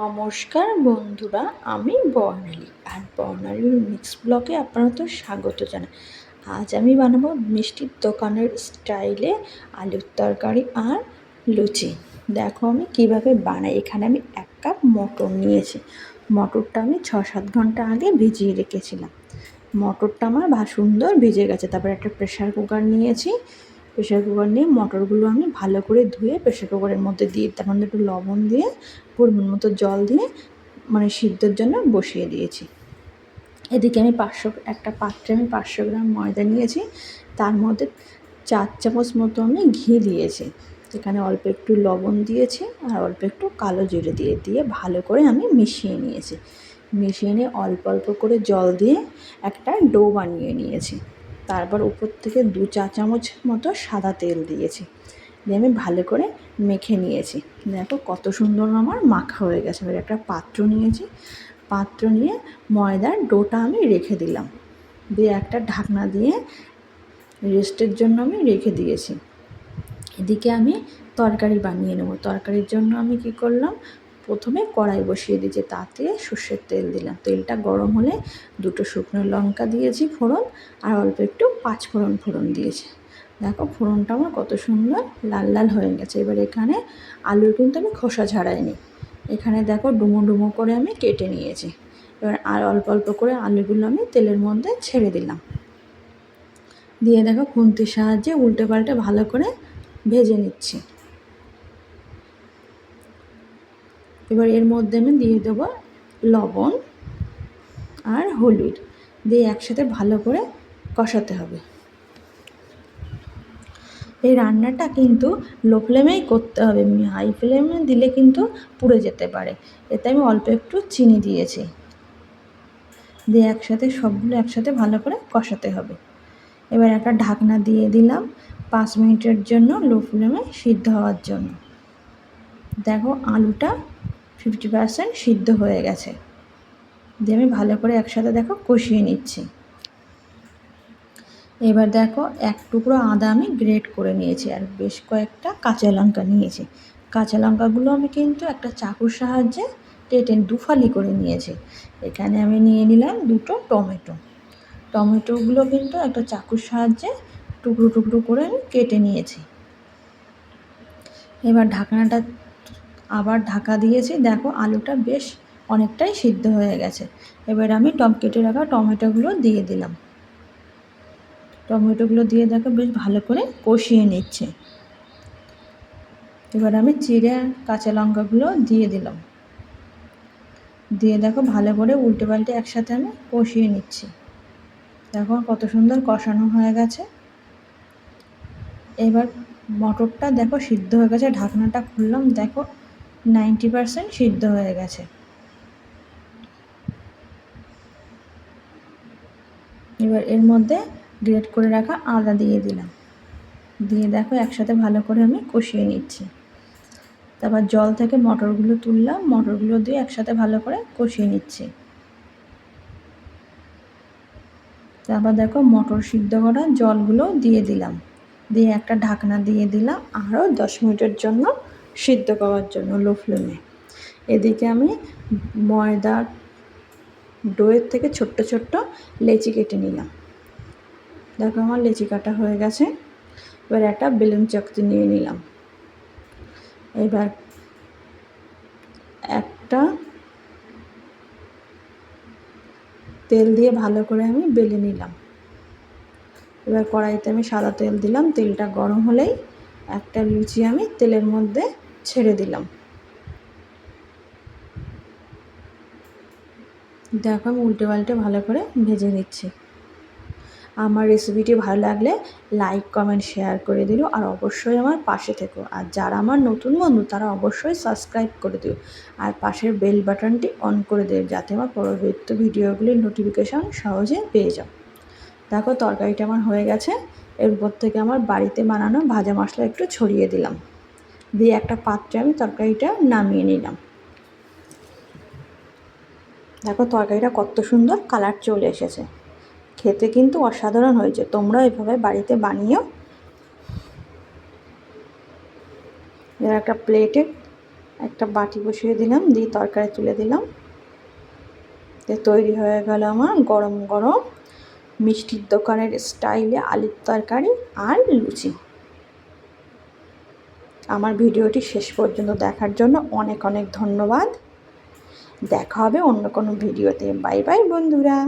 নমস্কার বন্ধুরা, আমি বর্ণালী। আর বর্ণালীর মিক্স ব্লকে আপনারা তো স্বাগত জানাই। আজ আমি বানাবো মিষ্টির দোকানের স্টাইলে আলুর তরকারি আর লুচি। দেখো আমি কীভাবে বানাই। এখানে আমি এক কাপ মটর নিয়েছি। মটরটা আমি ছ সাত ঘণ্টা আগে ভিজিয়ে রেখেছিলাম। মটরটা আমার ভা সুন্দর ভিজে গেছে। তারপর একটা প্রেশার কুকার নিয়েছি। প্রেশার কুকার নিয়ে মটরগুলো আমি ভালো করে ধুয়ে প্রেশার কুকারের মধ্যে দিয়ে, তার মধ্যে একটু লবণ দিয়ে, পরিমাণ মতো জল দিয়ে মানে সিদ্ধর জন্য বসিয়ে দিয়েছি। এদিকে আমি পাঁচশো, একটা পাত্রে আমি পাঁচশো গ্রাম ময়দা নিয়েছি, তার মধ্যে চার চামচ মতো আমি ঘি দিয়েছি। এখানে অল্প একটু লবণ দিয়েছি আর অল্প একটু কালো জিরে দিয়ে দিয়ে ভালো করে আমি মিশিয়ে নিয়েছি। মিশিয়ে নিয়ে অল্প অল্প করে জল দিয়ে একটা ডো বানিয়ে নিয়েছি। তারপর উপর থেকে দু চা চামচ মতো সাদা তেল দিয়েছি। দিয়ে আমি ভালো করে মেখে নিয়েছি। দেখো কত সুন্দর আমার মাখা হয়ে গেছে। এবার একটা পাত্র নিয়েছি। পাত্র নিয়ে ময়দার ডোটা আমি রেখে দিলাম। দিয়ে একটা ঢাকনা দিয়ে রেস্টের জন্য আমি রেখে দিয়েছি। এদিকে আমি তরকারি বানিয়ে নেব। তরকারির জন্য আমি কি করলাম? প্রথমে কড়াই বসিয়ে দিয়েছি তাতে সর্ষের তেল দিলাম। তেলটা গরম হলে দুটো শুকনো লঙ্কা দিয়েছি ফোড়ন আর অল্প একটু পাঁচ ফোড়ন ফোড়ন দিয়েছি। দেখো ফোড়নটা আমার কত সুন্দর লাল লাল হয়ে গেছে। এবার এখানে আলুর কিন্তু আমি খোসা ছাড়াইনি এখানে দেখো ডুমো ডুমো করে আমি কেটে নিয়েছি। এবার আর অল্প অল্প করে আলুগুলো আমি তেলের মধ্যে ছেড়ে দিলাম। দিয়ে দেখো খুন্তির সাহায্যে উল্টে পাল্টে ভালো করে ভেজে নিচ্ছি। এবার এর মধ্যে আমি দিয়ে দেবো লবণ আর হলুদ। দিয়ে একসাথে ভালো করে কষাতে হবে। এই রান্নাটা কিন্তু লো ফ্লেমেই করতে হবে হাই ফ্লেমে দিলে কিন্তু পুড়ে যেতে পারে। এতে আমি অল্প একটু চিনি দিয়েছি। দিয়ে একসাথে সবগুলো একসাথে ভালো করে কষাতে হবে। এবার একটা ঢাকনা দিয়ে দিলাম পাঁচ মিনিটের জন্য লো ফ্লেমে সিদ্ধ হওয়ার জন্য। দেখো আলুটা ফিফটি পার্সেন্ট সিদ্ধ হয়ে গেছে। দিয়ে আমি ভালো করে একসাথে দেখো কষিয়ে নিচ্ছি। এবার দেখো এক টুকরো আদা আমি গ্রেট করে নিয়েছি আর বেশ কয়েকটা কাঁচা লঙ্কা নিয়েছি। কাঁচা লঙ্কাগুলো আমি কিন্তু একটা চাকুর সাহায্যে কেটে দুফালি করে নিয়েছি। এখানে আমি নিয়ে নিলাম দুটো টমেটো। টমেটোগুলো কিন্তু একটা চাকুর সাহায্যে টুকরো টুকরো করে আমি কেটে নিয়েছি। এবার ঢাকনাটা আবার ঢাকা দিয়েছি। দেখো, আলুটা বেশ অনেকটাই সিদ্ধ হয়ে গেছে। এবার আমি টম, কেটে রাখা টমেটোগুলো দিয়ে দিলাম। টমেটোগুলো দিয়ে দেখো, বেশ ভালো করে কষিয়ে নিচ্ছে। এবার আমি চিড়ে কাঁচা লঙ্কাগুলো দিয়ে দিলাম। দিয়ে দেখো, ভালো করে উল্টে পাল্টে একসাথে আমি কষিয়ে নিচ্ছি। দেখো, কত সুন্দর কষানো হয়ে গেছে। এবার মটরটা দেখো, সিদ্ধ হয়ে গেছে। ঢাকনাটা খুললাম, দেখো নাইনটি পারসেন্ট সিদ্ধ হয়ে গেছে। এবার এর মধ্যে গ্রেট করে রাখা আদা দিয়ে দিলাম। দিয়ে দেখো একসাথে ভালো করে আমি কষিয়ে নিচ্ছি। তারপর জল থেকে মটরগুলো তুললাম, মটরগুলো দিয়ে একসাথে ভালো করে কষিয়ে নিচ্ছি। তারপর দেখো মটর সিদ্ধ করা জলগুলো দিয়ে দিলাম। দিয়ে একটা ঢাকনা দিয়ে দিলাম আরও দশ মিনিটের জন্য সিদ্ধ করার জন্য লো ফ্লেমে এদিকে আমি ময়দা ডোয়ের থেকে ছোট্ট ছোট্ট লেচি কেটে নিলাম। দেখো আমার লেচি কাটা হয়ে গেছে। এবার একটা বেলুন চকতি নিয়ে নিলাম। এবার একটা তেল দিয়ে ভালো করে আমি বেলে নিলাম। এবার কড়াইতে আমি সাদা তেল দিলাম। তেলটা গরম হলেই একটা লুচি আমি তেলের মধ্যে ছেড়ে দিলাম। দেখো আমি উল্টে পাল্টে ভালো করে ভেজে নিচ্ছি। আমার রেসিপিটি ভালো লাগলে লাইক কমেন্ট শেয়ার করে দিল আর অবশ্যই আমার পাশে থেকো। আর যারা আমার নতুন বন্ধু, তারা অবশ্যই সাবস্ক্রাইব করে দিও। আর পাশের বেল বাটনটি অন করে দিও যাতে আমার পরবর্তী ভিডিওগুলির নোটিফিকেশান সহজে পেয়ে যাও। দেখো, তরকারিটা আমার হয়ে গেছে। এরপর থেকে আমার বাড়িতে বানানো ভাজা মশলা একটু ছড়িয়ে দিলাম। দিয়ে একটা পাত্রে আমি তরকারিটা নামিয়ে নিলাম। দেখো তরকারিটা কত সুন্দর কালার চলে এসেছে। খেতে কিন্তু অসাধারণ হয়েছে। তোমরা এভাবে বাড়িতে বানিয়েও একটা প্লেটে একটা বাটি বসিয়ে দিলাম, দিয়ে তরকারি তুলে দিলাম। তৈরি হয়ে গেল আমার গরম গরম মিষ্টির দোকানের স্টাইলে আলুর তরকারি আর লুচি। আমার ভিডিওটি শেষ পর্যন্ত দেখার জন্য অনেক অনেক ধন্যবাদ। দেখা হবে অন্য কোনো ভিডিওতে। বাই বাই বন্ধুরা।